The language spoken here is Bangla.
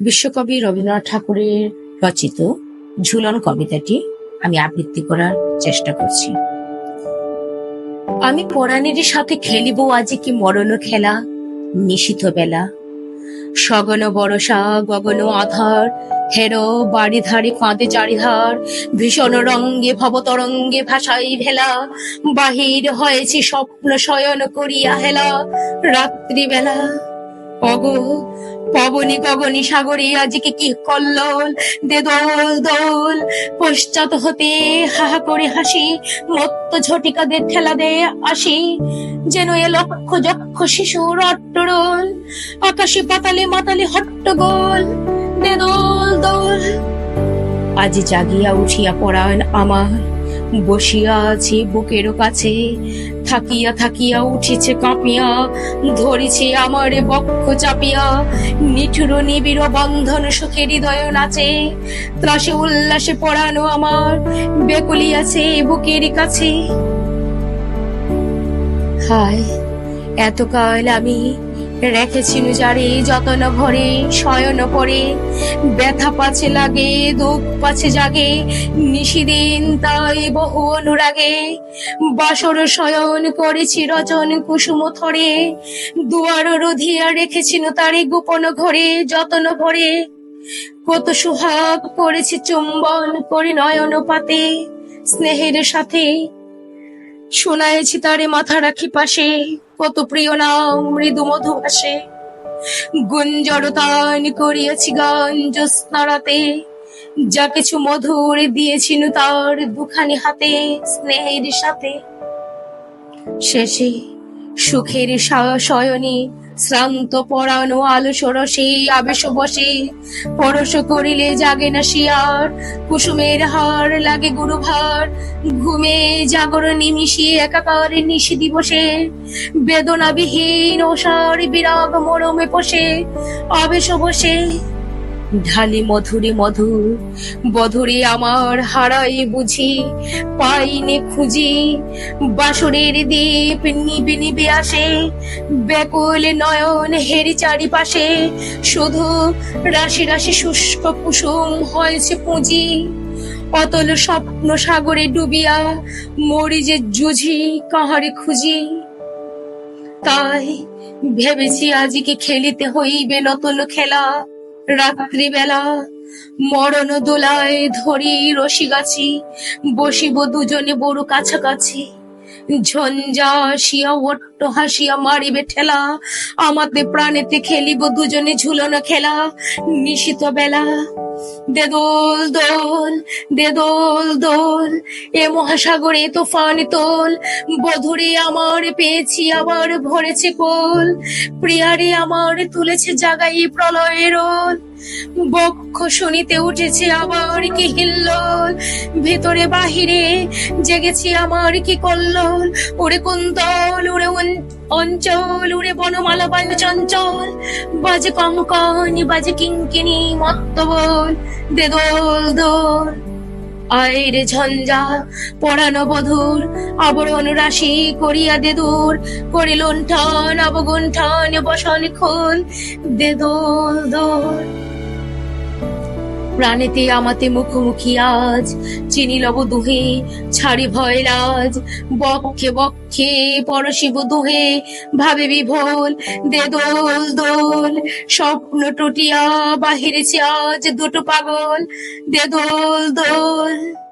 বিশ্বকবি রবীন্দ্রনাথ ঠাকুরের রচিত ঝুলন কবিতাটি আমি আবৃত্তি করার চেষ্টা করছি। আমি পরাণের সাথে খেলিব আজি কি মরণ খেলা নিশিত বেলা। সগন বরসা গগন আধার, হেরো বাড়ি ধারে কাঁদে চারিধার, ভীষণ রঙ্গে, ভবতরঙ্গে ভাসাই ভেলা। বাহির হয়েছে স্বপ্ন শয়ন করিয়া হেলা, রাত্রিবেলা অগ পবনী গগনী সাগরে আজকে কি কল্লোল? দে দোল দোল, পশ্চাৎ হতে হাহা করে হাসি, মত্ত ঝটিকাদের ঠেলা দে আসি, যেন এ লক্ষ যক্ষ শিশুর অট্টরোল আকাশে পাতালে মাতালে হট্টগোল। দে দোল দোল। আজি জাগিয়া উঠিয়া পড়ান আমার। বসিয়া আছি বুকের কাছে। থাকিয়া থাকিয়া উঠিছে কাঁপিয়া, ধরিছে আমারে বক্ষ চাপিয়া। নিঠুর নিবিড় বন্ধন সুখের হৃদয় নাচে। ত্রাসে উল্লাসে পড়ানো আমার বেকুলি আছে বুকের কাছে। হায়, এতকাল আমি রেখেছিল যারে যতন ভরে, শয়ন পরে ব্যথা পাছে লাগে, দুঃখ পাছে জাগে, নিশিদিন তাই বহু অনুরাগে। বাসর শয়ন করেছি রচন কুসুম থরে, দুয়ার রধিয়া রেখেছিল তারে গোপন ঘরে, যতন ভরে। কত সুহাগ করেছি চুম্বন করে নয়ন পাতে, স্নেহের সাথে শোনায়েছি তারে মাথা রাখি পাশে। কত প্রিয় নাম মৃদু মধু ভাসে গুঞ্জরতান করিয়াছি গান জ্যোৎস্নারাতে। যা কিছু মধুর দিয়েছি তার দুখানি হাতে, স্নেহের সাথে। শেষে সুখের শয়নে শ্রান্ত পরানো আলো সরসে, আবেশ বসে। পরশ করিলে জাগে না শিয়ার, কুসুমের হার লাগে গুরু ভার ঘুমে জাগর মিশিয়ে একাকার নিশি দিবসে। বেদনাবিহীন অসার বিরাগ মরমে পোষে। আবেশ বসে ঢালি মধুরে মধু, বধুরে আমার হারাই বুঝি, পাইনে খুঁজি বাসরের দ্বীপ নিবে নিবে আসে, ব্যাকুল নয়ন হেরি চারিপাশে, শুধু রাশি রাশি শুষ্ক কুসুম হয়েছে পুঁজি, অতল স্বপ্ন সাগরে ডুবিয়া মরি যে জুঝি কাহারে খুঁজি। তাই ভেবেছি আজকে খেলিতে হইবে নতুন খেলা রাত্রিবেলা মরণ দোলায় ধরি রশি গাছি, বসিব দুজনে বড় কাছাকাছি। ঝঞ্ঝা আসিয়া ওট্ট হাসিয়া মারিবে ঠেলা আমাদের প্রাণেতে খেলিব দুজনে ঝুলনো খেলা। নিশিত বেলা দে দোল দোল, দে দোল দোল, এ মহাসাগরে তোফান তোল। বধুরে আমার পেয়েছি, আবার ভরেছে কোল। প্রিয়ারে আমার তুলেছে জাগাই প্রলয়ের রোল। বক্ষ শুনিতে উঠেছে আবার কি হিল্লোল। ভেতরে বাহিরে জেগেছি আমার কি কল্লোল। উড়ে কুন্তল উন- অঞ্চল উড়ে বনমালা বায়ু চঞ্চল বাজে কঙ্কন বাজে কিঙ্কিনি মত্ত বল দে দোল। দোল আইরে ঝঞ্ঝা পড়ানো বধুর, আবরণ রাশি করিয়া দে দূর করি লুণ্ঠন অবগুণ্ঠন বসন খুন দে দোল দোল। প্রাণেতে আমাতে মুখোমুখি আজ। চিনি লব দুহে, ছাড়ি ভয় লাজ। বক্ষে বক্ষে পরশিব দুহে, ভাবে বিভোল দে দোল দোল। স্বপ্ন টুটিয়া বাহিরেছে আজ দুটো পাগল। দে দোল দোল।